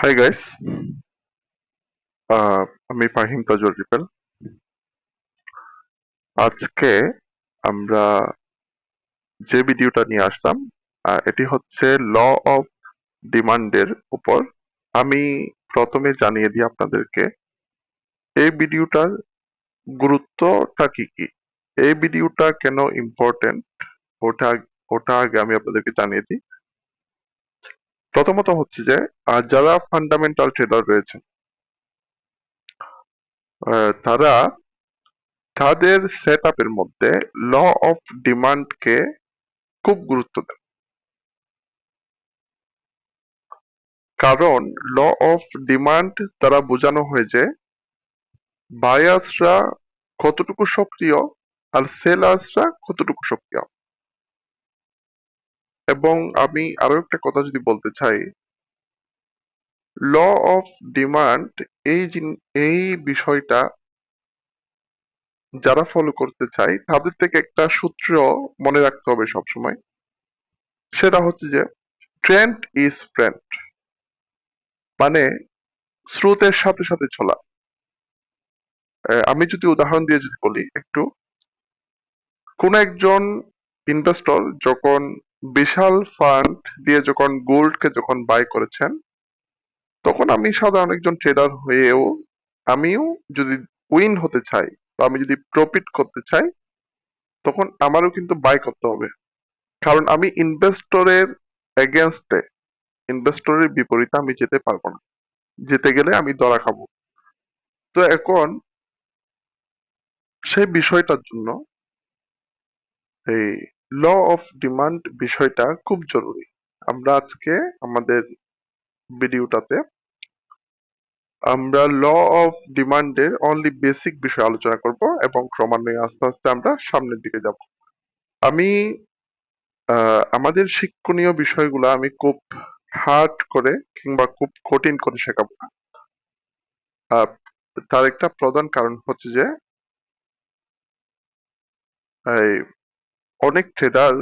Hi guys আমি Fahim Tajul repel. আজকে আমরা যে ভিডিওটা নিয়ে আসলাম এটি হচ্ছে ল অফ ডিমান্ডের উপর। আমি প্রথমে জানিয়ে দিই আপনাদেরকে, এই ভিডিওটার গুরুত্বটা কি কি? এই ভিডিওটা কেন ইম্পর্টেন্ট ওটা ওটা আগে আমি আপনাদেরকে জানিয়ে দিই। প্রথমত হচ্ছে যে যারা ফান্ডামেন্টাল ট্রেডার রয়েছে তারা তাদের সেট আপের মধ্যে ল অফ ডিমান্ডকে খুব গুরুত্ব দেন কারণ ল অফ ডিমান্ড দ্বারা বোঝানো হয় যে বায়ার্সরা কতটুকু সক্রিয় আর সেলার্সরা কতটুকু সক্রিয়। এবং আমি আরও একটা কথা যদি বলতে চাই ল অফ ডিমান্ড এই এই বিষয়টা যারা ফলো করতে চায়, তাদের থেকে একটা সূত্র মনে রাখতে হবে সবসময়। সেটা হচ্ছে যে ট্রেন্ড ইজ ফ্রেন্ড মানে স্রোতের সাথে সাথে চলা। আমি যদি উদাহরণ দিয়ে যদি বলি একটু, কোন একজন ইনভেস্টর যখন বিশাল ফান্ড দিয়ে যখন গোল্ডকে যখন বাই করেছেন, তখন আমি সাধারণ একজন ট্রেডার হয়েও আমিও যদি উইন হতে চাই বা আমি যদি প্রফিট করতে চাই, তখন আমারও কিন্তু বাই করতে হবে। কারণ আমি ইনভেস্টরের এগেনস্টে ইনভেস্টরের বিপরীতে আমি যেতে পারব না। যেতে গেলে আমি ধরা খাব। তো এখন সেই বিষয়টার জন্য এই ল অফ ডিমান্ড বিষয়টা খুব জরুরি। আমরা আজকে আমাদের ভিডিওটাতে আমরা ল অফ ডিমান্ডের অনলি বেসিক বিষয় আলোচনা করব এবং ক্রমান্বয়ে আস্তে আস্তে আমরা সামনের দিকে যাব। আমি আমাদের শিক্ষণীয় বিষয়গুলো আমি খুব হার্ড করে কিংবা খুব কঠিন করে শেখাবো তার একটা প্রধান কারণ হচ্ছে যে অনেক ট্রেডার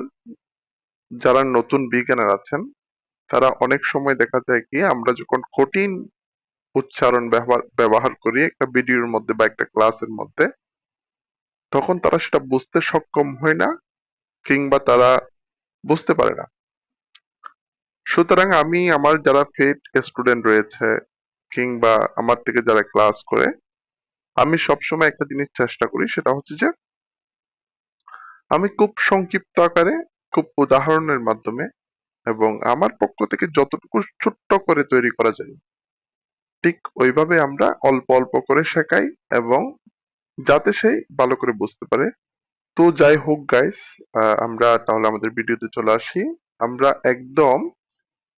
যারা নতুন বিজ্ঞানের আছেন, তারা অনেক সময় দেখা যায় কি, আমরা যখন কঠিন উচ্চারণ ব্যবহার ব্যবহার করি একটা ভিডিওর মধ্যে বা একটা ক্লাসের মধ্যে, তখন তারা সেটা বুঝতে সক্ষম হয় না কিংবা তারা বুঝতে পারে না। সুতরাং আমি আমার যারা ফেট স্টুডেন্ট রয়েছে কিংবা আমার থেকে যারা ক্লাস করে, আমি সবসময় একটা জিনিস চেষ্টা করি, সেটা হচ্ছে যে আমি খুব সংক্ষিপ্ত আকারে, খুব উদাহরণের মাধ্যমে এবং আমার পক্ষ থেকে যতটুকু ছোট্ট করে তৈরি করা যায়, ঠিক ওইভাবে আমরা অল্প অল্প করে শেখাই এবং যাতে সেই ভালো করে বুঝতে পারে। তো যাই হোক গাইস আমরা তাহলে আমাদের ভিডিওতে চলে আসি। আমরা একদম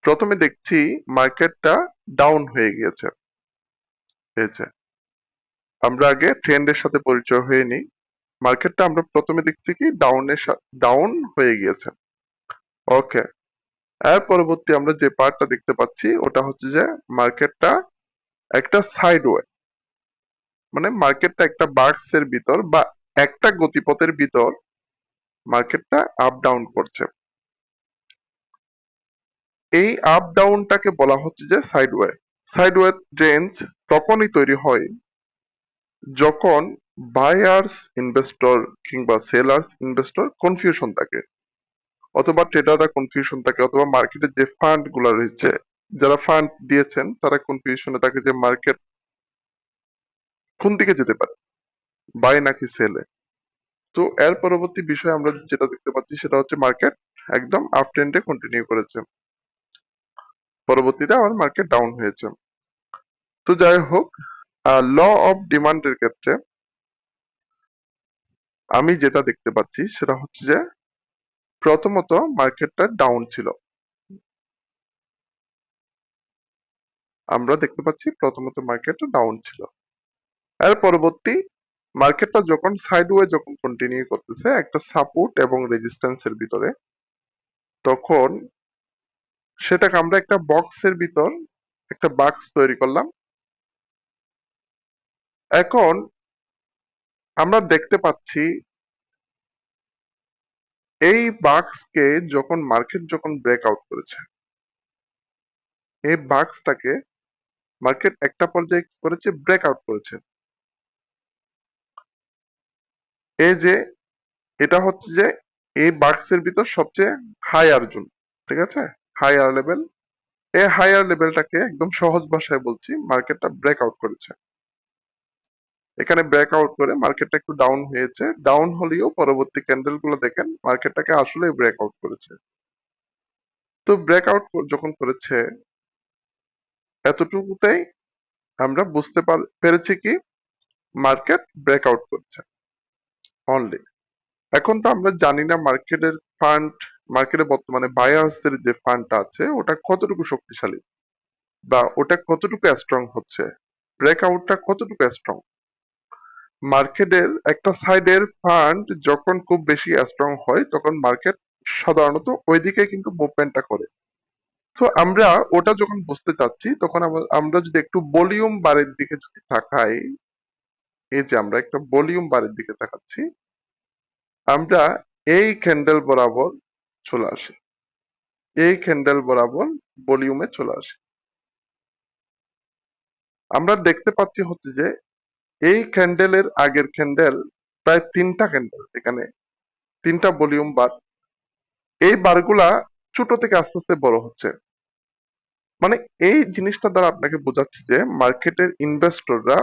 প্রথমে দেখছি মার্কেটটা ডাউন হয়ে গিয়েছে। আমরা আগে ট্রেন্ডের সাথে পরিচয় হয়ে নিই। মার্কেটটা আমরা প্রথমে দেখছি কি ডাউনের ডাউন হয়ে গিয়েছে। ওকে এর পরবর্তী আমরা যে পার্টটা দেখতে পাচ্ছি, ওটা হচ্ছে যে মার্কেটটা একটা সাইডওয়ে মানে মার্কেটটা একটা বাক্সের ভিতর বা একটা গতিপথের ভিতর মার্কেটটা আপ ডাউন করছে। এই আপ ডাউনটাকে বলা হচ্ছে যে সাইডওয়ে সাইডওয়ে রেঞ্জ তখনই তৈরি হয় যখন বায়ার্স ইনভেস্টর কিংবা সেলার্স ইনভেস্টর কনফিউশন থাকে। অথবা ট্রেডাররা কনফিউশন থাকে, অথবা মার্কেটের যে ফান্ডগুলা রয়েছে, যারা ফান্ড দিয়েছেন, তারা কনফিউশনে থাকে যে মার্কেট কোন দিকে যেতে পারে বাই নাকি সেলে তো এর পরবর্তী বিষয় আমরা যেটা দেখতে পাচ্ছি, সেটা হচ্ছে মার্কেট একদম আপ ট্রেন্ডে কন্টিনিউ করেছে। পরবর্তীতে আবার মার্কেট ডাউন হয়েছে। তো যাই হোক ল অফ ডিমান্ডের ক্ষেত্রে আমি যেটা দেখতে পাচ্ছি সেটা হচ্ছে যে প্রথমত মার্কেটটা ডাউন ছিল। আমরা দেখতে পাচ্ছি প্রথমত মার্কেটটা ডাউন ছিল। এর পরবর্তী মার্কেটটা যখন সাইডওয়ে যখন কন্টিনিউ করতেছে, একটা সাপোর্ট এবং রেজিস্ট্যান্সের ভিতরে, তখন সেটাকে আমরা একটা বক্সের ভিতর একটা বাক্স তৈরি করলাম। এখন আমরা দেখতে পাচ্ছি এই বাক্সকে যখন মার্কেট যখন ব্রেক আউট করেছে, এই বাক্সটাকে মার্কেট একটা পর্যায়ে কি করেছে? ব্রেকআউট করেছে। এই যে, এটা হচ্ছে যে এই বাক্সের ভিতর সবচেয়ে হায়ার জোন ঠিক আছে? হায়ার লেভেল এই হায়ার লেভেলটাকে একদম সহজ ভাষায় বলছি, মার্কেটটা ব্রেকআউট করেছে। এখানে ব্রেকআউট করে মার্কেটটা একটু ডাউন হয়েছে। ডাউন হলেও পরবর্তী ক্যান্ডেলগুলো দেখেন মার্কেটটাকে আসলে ব্রেকআউট করেছে। তো ব্রেকআউট যখন করেছে, এতটুকুতেই আমরা বুঝতে পার- পেরেছি কি? মার্কেট ব্রেকআউট করছে। অনলি এখন তো আমরা জানি না মার্কেটের ফান্ড মার্কেটে বর্তমানে বায়ার্সদের যে ফান্ডটা আছে, ওটা কতটুকু শক্তিশালী বা ওটা কতটুকু স্ট্রং হচ্ছে? ব্রেকআউটটা কতটুকু স্ট্রং মার্কেটের একটা সাইডের ফান্ড যখন খুব বেশি স্ট্রং হয়, তখন মার্কেট সাধারণত ওইদিকে কিন্তু মুভমেন্টটা করে। তো আমরা ওটা যখন বুঝতে চাচ্ছি, তখন আমরা যদি একটু ভলিউম বারের দিকে যদি তাকাই, এই যে আমরা একটা ভলিউম বারের দিকে তাকাচ্ছি, আমরা এই ক্যান্ডেল বরাবর চলে আসি। এই ক্যান্ডেল বরাবর ভলিউমে চলে আসি। আমরা দেখতে পাচ্ছি হচ্ছে যে এই ক্যান্ডেলের আগের ক্যান্ডেল প্রায় তিনটা ক্যান্ডেল এখানে তিনটা ভলিউম বার এই বারগুলা ছোট থেকে আস্তে আস্তে বড় হচ্ছে। মানে এই জিনিসটা দ্বারা আপনাকে বোঝাচ্ছি যে মার্কেটের ইনভেস্টররা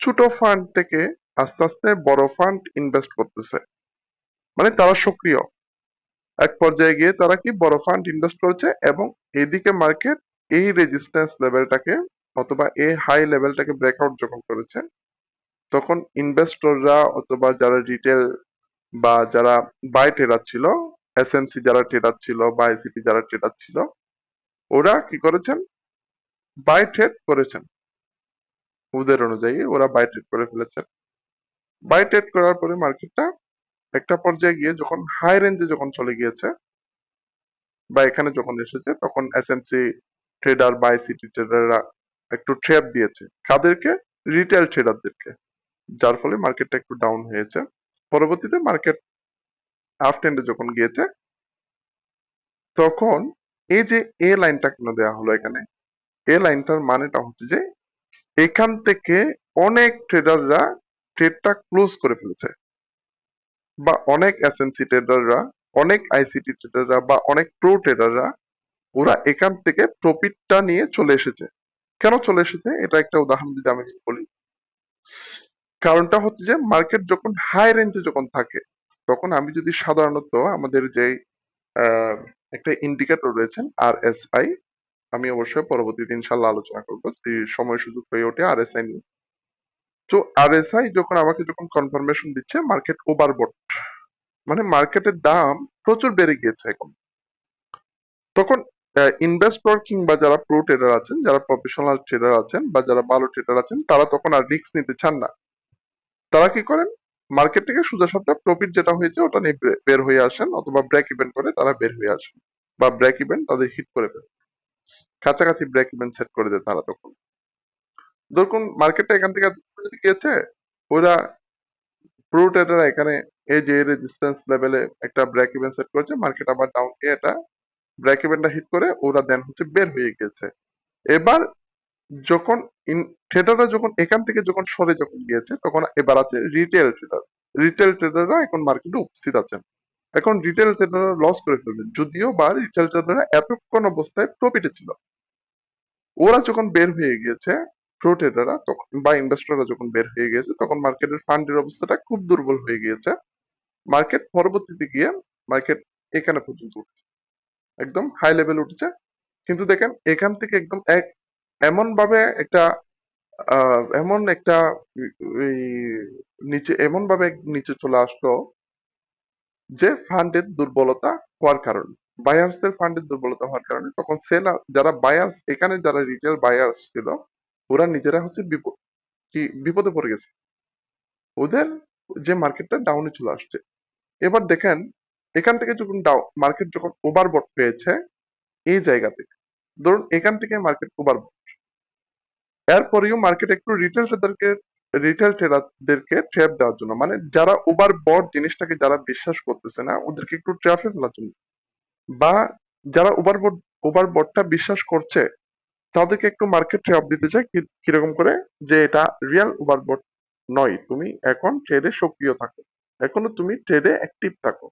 ছোট ফান্ড থেকে আস্তে আস্তে বড় ফান্ড ইনভেস্ট করতেছে। মানে তারা সক্রিয়। এক পর্যায়ে গিয়ে তারা কি বড় ফান্ড ইনভেস্ট করেছে এবং এদিকে মার্কেট এই রেজিস্ট্যান্স লেভেলটাকে অথবা এই হাই লেভেলটাকে ব্রেকআউট যখন করেছে, তখন ইনভেস্টররা অথবা যারা রিটেল বা যারা বাই ট্রেডার ছিল এসএমসি যারা ট্রেডার ছিল বা এসিপি যারা ট্রেডার ছিল, ওরা কি করেছেন? বাই ট্রেড করেছেন। ওদের অনুযায়ী ওরা বাই ট্রেড করে ফেলেছেন। বাই ট্রেড করার পরে মার্কেটটা একটা পর্যায়ে গিয়ে যখন হাই রেঞ্জে যখন চলে গিয়েছে, বা এখানে যখন এসেছে, তখন এসএমসি ট্রেডার বা আইসিটি ট্রেডাররা একটু ট্র্যাপ দিয়েছে। কাদেরকে? রিটেল ট্রেডারদেরকে যার ফলে মার্কেটটা একটু ডাউন হয়েছে। পরবর্তীতে মার্কেট আপ ট্রেন্ডে যখন গিয়েছে, তখন এই যে এ লাইনটা কেন দেওয়া হলো এখানে? এ লাইনটার মানেটা হচ্ছে যে, এখান থেকে অনেক ট্রেডাররা ট্রেডটা ক্লোজ করে ফেলেছে। বা অনেক এসএমসি ট্রেডাররা অনেক আইসিটি ট্রেডাররা বা অনেক প্রো ট্রেডাররা ওরা এখান থেকে প্রফিটটা নিয়ে চলে এসেছে। কেন চলে এসেছে? এটা একটা উদাহরণ যদি আমি বলি। কারণটা হচ্ছে যে মার্কেট যখন হাই রেঞ্জে যখন থাকে, তখন আমি যদি সাধারণত আমাদের যে একটা ইন্ডিকেটর রয়েছেন আর এস আই আমি অবশ্যই পরবর্তীতে ইনশাল্লাহ আলোচনা করব। সময় সুযোগ হয়ে ওঠে আর এস আই নিয়ে। তো আর এস আই যখন আমাকে যখন কনফার্মেশন দিচ্ছে মার্কেট ওভারবট মানে মার্কেটের দাম প্রচুর বেড়ে গিয়েছে এখন। তখন ইনভেস্টর কিংবা যারা প্রো ট্রেডার আছেন, যারা প্রফেশনাল ট্রেডার আছেন বা যারা ভালো ট্রেডার আছেন, তারা তখন আর রিস্ক নিতে চান না। তারা কি করেন? মার্কেট থেকে সোজা সাপটা প্রফিট যেটা হয়েছে, ওটা নিয়ে বের হয়ে আসেন অথবা ব্রেক ইভেন করে তারা বের হয়ে আসেন বা ব্রেক ইভেন তাদের হিট করে ফেলে কাছাকাছি ব্রেক ইভেন সেট করে দেয় তারা তখন। ধরুন মার্কেটটা এখান থেকে যদি গিয়েছে, ওরা প্রো ট্রেডার এখানে এই যে রেজিস্ট্যান্স লেভেলে একটা ব্রেক ইভেন সেট করেছে মার্কেট আবার ডাউন গিয়ে এটা ব্রেক ইভেনটা হিট করে ওরা দেন হচ্ছে বের হয়ে গেছে। এবার যখন ট্রেডাররা যখন এখান থেকে যখন সরে যখন গিয়েছে, তখন এবার আছে রিটেল ট্রেডার রিটেল ট্রেডাররা এখন মার্কেটে উপস্থিত আছেন। এখন রিটেল ট্রেডাররা লস করে ফেলবেন। যদিও বা রিটেল ট্রেডাররা এতক্ষণ অবস্থায় প্রফিটে ছিল। ওরা যখন বের হয়ে গিয়েছে প্রো ট্রেডাররা তখন, বা ইনভেস্টররা যখন বের হয়ে গিয়েছে তখন মার্কেটের ফান্ডের অবস্থাটা খুব দুর্বল হয়ে গিয়েছে। মার্কেট পরবর্তীতে গিয়ে মার্কেট এখানে পর্যন্ত উঠছে। একদম হাই লেভেল উঠছে। কিন্তু দেখেন, এখান থেকে একদম এক এমন ভাবে একটা এমন একটা নিচে এমন ভাবে নিচে চলে আসলো যে ফান্ডের দুর্বলতা হওয়ার কারণে। বায়ার্সদের ফান্ডের দুর্বলতা হওয়ার কারণে তখন সেলার যারা বায়ার্স এখানে যারা রিটেল বায়ার্স ছিল, ওরা নিজেরা হচ্ছে বিপদ, কি, বিপদে পড়ে গেছে। ওদের যে মার্কেটটা ডাউনে চলে আসছে। এবার দেখেন এখান থেকে যখন ডাউন মার্কেট যখন ওভারবট পেয়েছে, এই জায়গা থেকে ধরুন এখান থেকে মার্কেট ওভারবট এরপরেও মার্কেট একটু রিটেল ট্রেডারকে রিটেল ট্রেডারদেরকে ট্র্যাপ দেওয়ার জন্য মানে যারা ওভার বট জিনিসটাকে যারা বিশ্বাস করতেছে না, ওদেরকে একটু ট্র্যাপে ফেলার জন্য। বা যারা ওভার বট ওভার বটটা বিশ্বাস করছে, তাদেরকে একটু মার্কেট ট্র্যাপ দিতে চাই কীরকম করে? যে এটা রিয়েল ওভারবোট নয়, তুমি এখন ট্রেডে সক্রিয় থাকো। এখনও তুমি ট্রেডে অ্যাক্টিভ থাকো।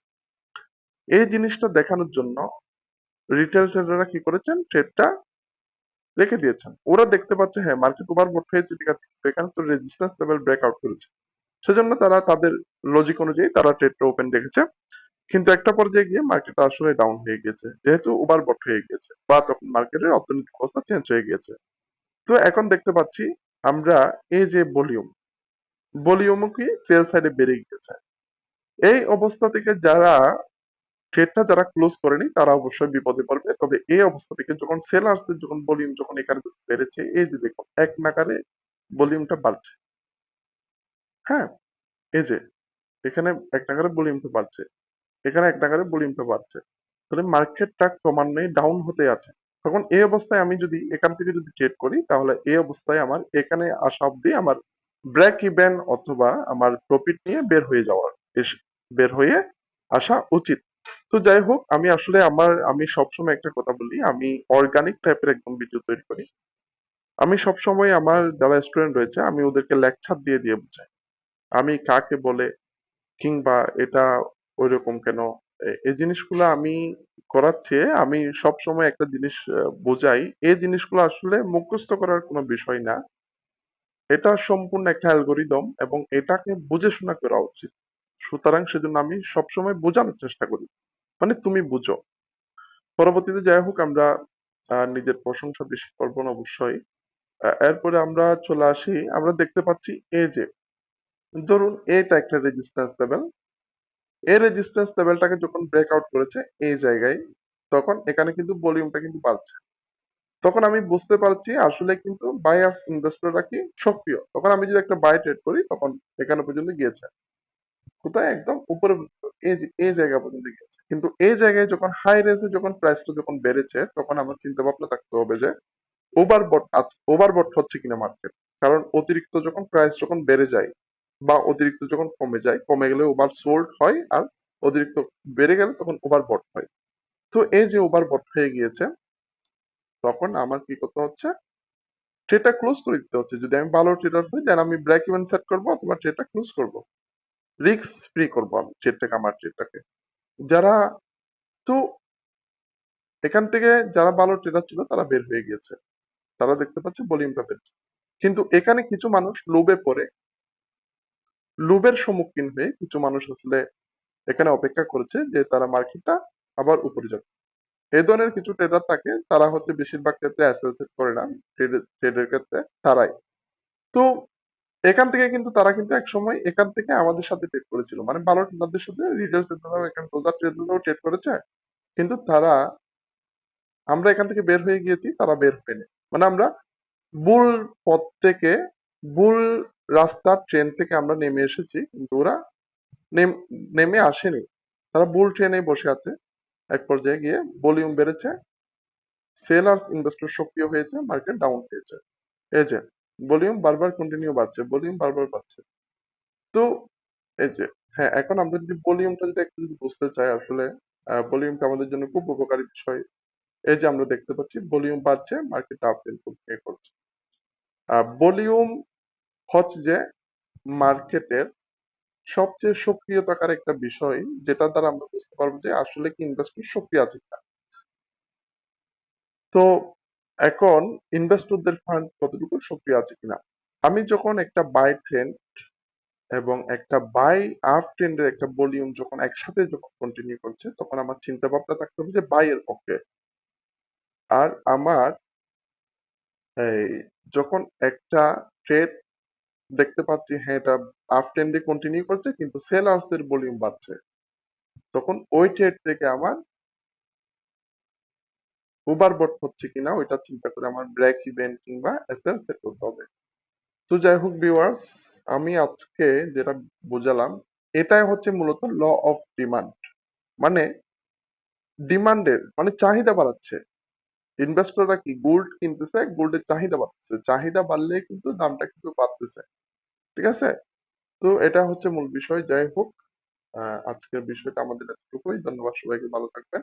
এই জিনিসটা দেখানোর জন্য রিটেল ট্রেডাররা কি করেছেন? ট্রেডটা রেখে দিয়েছেন। ওরা দেখতে পাচ্ছে হ্যাঁ মার্কেট ওভারবোট হয়েছে ঠিক আছে এখানে তো রেজিস্ট্যান্স লেভেল ব্রেকআউট করেছে। সেজন্য তারা তাদের লজিক অনুযায়ী তারা ট্রেডটা ওপেন রেখেছে। কিন্তু একটা পর্যায়ে গিয়ে মার্কেট আসলে ডাউন হয়ে গিয়েছে, যেহেতু ওভারবট হয়ে গিয়েছে, বা তখন মার্কেটের অর্থনৈতিক অবস্থা চেঞ্জ হয়ে গিয়েছে। তো এখন দেখতে পাচ্ছি, আমরা এই যে ভলিউম ভলিউমও কি সেল সাইডে বেড়ে গিয়েছে। এই অবস্থা থেকে যারা ট্রেডটা যারা ক্লোজ করেনি তারা অবশ্যই বিপদে পড়বে। তবে এই অবস্থা থেকে যখন সেলার্সের যখন ভলিউম যখন এখানে বেড়েছে, এই যে দেখুন, এক নাগারে ভলিউমটা বাড়ছে। হ্যাঁ এই যে, এখানে এক নাগারে ভলিউমটা বাড়ছে। এখানে এক নাগারে ভলিউমটা বাড়ছে। তাহলে মার্কেটটা ক্রমান্বয়ে ডাউন হতে আছে। তখন এই অবস্থায় আমি যদি এখান থেকে যদি ট্রেড করি, তাহলে এই অবস্থায় আমার এখানে আসা অব্দি আমার ব্রেক ইভেন অথবা আমার প্রফিট নিয়ে বের হয়ে যাওয়ার বের হয়ে আসা উচিত। তো যাই হোক, আমি আসলে আমার, আমি সবসময় একটা কথা বলি, আমি অর্গানিক টাইপের একদম ভিডিও তৈরি করি। আমি সবসময় আমার যারা স্টুডেন্ট রয়েছে, আমি ওদেরকে লেকচার দিয়ে দিয়ে বুঝাই। আমি কাকে বলে কিংবা এটা ওইরকম কেন? এই জিনিসগুলো আমি করার চেয়ে আমি সব সময় একটা জিনিস বোঝাই। এই জিনিসগুলো আসলে মুখস্থ করার কোনো বিষয় না। এটা সম্পূর্ণ একটা অ্যালগোরিদম এবং এটাকে বুঝে শোনা করা উচিত। সুতরাং সেজন্য আমি সবসময় বোঝানোর চেষ্টা করি। মানে তুমি বুঝো। পরবর্তীতে যাই হোক, আমরা নিজের প্রশংসা বেশি করব না অবশ্যই। এরপরে আমরা চলে আসি, আমরা দেখতে পাচ্ছি এ যে ধরুন এটা একটা রেজিস্ট্যান্স লেভেল এই রেজিস্ট্যান্স লেভেলটাকে যখন ব্রেকআউট করেছে এই জায়গায়, তখন এখানে কিন্তু ভলিউমটা কিন্তু বাড়ছে। তখন আমি বুঝতে পারছি আসলে কিন্তু বায়ার্স ইনভেস্টররা কি সক্রিয়। তখন আমি যদি একটা বাই ট্রেড করি, তখন এখানে পর্যন্ত গিয়েছে। কোথায়? একদম উপরে এই জায়গা পর্যন্ত গিয়েছে। কিন্তু এই জায়গায় যখন হাই রেসে যখন প্রাইসটা যখন বেড়েছে, তখন আমার চিন্তা ভাবনা থাকতে হবে যে ওভারবট ওভারবট হচ্ছে কিনা মার্কেট কারণ অতিরিক্ত যখন প্রাইস যখন বেড়ে যায় বা অতিরিক্ত যখন কমে যায়, কমে গেলে ওভার সোল্ড হয় আর অতিরিক্ত বেড়ে গেলে তখন ওভারবট হয়। তো এই যে ওভারবট হয়ে গিয়েছে, তখন আমার কি করতে হচ্ছে? ট্রেডটা ক্লোজ করে দিতে হচ্ছে। যদি আমি ভালো ট্রেডার হই দেন আমি ব্রেক ইভেন সেট করব অথবা ট্রেডটা ক্লোজ করব। রিস্ক ফ্রি করব আমি ট্রেডটাকে আমার ট্রেডটাকে যারা তো এখান থেকে যারা ভালো ট্রেডার ছিল তারা বের হয়ে গিয়েছে। তারা দেখতে পাচ্ছে ভলিউমটা বেড়েছে কিন্তু এখানে কিছু মানুষ লোভে পড়ে। লোভের সম্মুখীন হয়ে কিছু মানুষ আসলে এখানে অপেক্ষা করেছে যে তারা মার্কেটটা আবার উপরে যাবে এই ধরনের কিছু ট্রেডার থাকে, তারা হচ্ছে বেশিরভাগ ক্ষেত্রে করে না। ট্রেডের ক্ষেত্রে তারাই। তো এখান থেকে কিন্তু তারা কিন্তু এক সময় এখান থেকে আমাদের সাথে ট্রেড করেছিল। মানে ভালো ট্রেডারদের সাথে রিটেল ট্রেডাররাও এখানে রোজার ট্রেডাররাও ট্রেড করেছে। কিন্তু তারা, আমরা এখান থেকে বের হয়ে গিয়েছি, তারা বের হয়নি। মানে আমরা ভুল পথ থেকে, ভুল রাস্তার ট্রেন থেকে আমরা নেমে এসেছি, কিন্তু ওরা নেম- নেমে আসেনি। তারা ভুল ট্রেনে বসে আছে। এক পর্যায়ে গিয়ে ভলিউম বেড়েছে। সেলার্স ইনভেস্টর সক্রিয় হয়েছে মার্কেট ডাউন হয়েছে। এই যে ভলিউম বারবার কন্টিনিউ বাড়ছে ভলিউম বারবার বাড়ছে। তো এই যে হ্যাঁ এখন আমরা যদি ভলিউমটা যদি একটু যদি বুঝতে চাই আসলে ভলিউমটা আমাদের জন্য খুব উপকারী বিষয়। এই যে আমরা দেখতে পাচ্ছি ভলিউম বাড়ছে মার্কেট আপ করছে। ভলিউম হচ্ছে যে মার্কেটের সবচেয়ে সক্রিয়তাকার একটা বিষয় যেটা দ্বারা আমরা বুঝতে পারব যে আসলে কি ইনভেস্টর সক্রিয় আছে কিনা। তো এখন ইনভেস্টরদের ফান্ড কতটুকু সক্রিয় আছে কিনা? আমি যখন একটা বাই ট্রেন্ড এবং একটা বাই আপ ট্রেন্ডের একটা ভলিউম যখন একসাথে যখন কন্টিনিউ করছে, তখন আমার চিন্তা ভাবনা থাকতে হবে যে বাই এর পক্ষে। আর আমার এই যখন একটা ট্রেড দেখতে পাচ্ছি হ্যাঁ এটা আপ ট্রেন্ডে কন্টিনিউ করছে, কিন্তু সেলার্সদের ভলিউম বাড়ছে, তখন ওই ট্রেড থেকে আমার ওভারবট হচ্ছে কিনা, ওইটা চিন্তা করে আমার ব্রেক ইভেন কিংবা এসএল সেট করতে হবে। তো যাই হোক ভিউয়ার্স আমি আজকে যেটা বোঝালাম, এটাই হচ্ছে মূলত ল অফ ডিমান্ড মানে ডিমান্ডের মানে চাহিদা বাড়াচ্ছে। ইনভেস্টররা কি গোল্ড কিনতেছে গোল্ডের চাহিদা বাড়তেছে। চাহিদা বাড়লে কিন্তু দামটা কিন্তু বাড়তেছে। ঠিক আছে? তো এটা হচ্ছে মূল বিষয়। যাই হোক আজকের বিষয়টা আমাদের এতটুকুই। ধন্যবাদ সবাইকে। ভালো থাকবেন।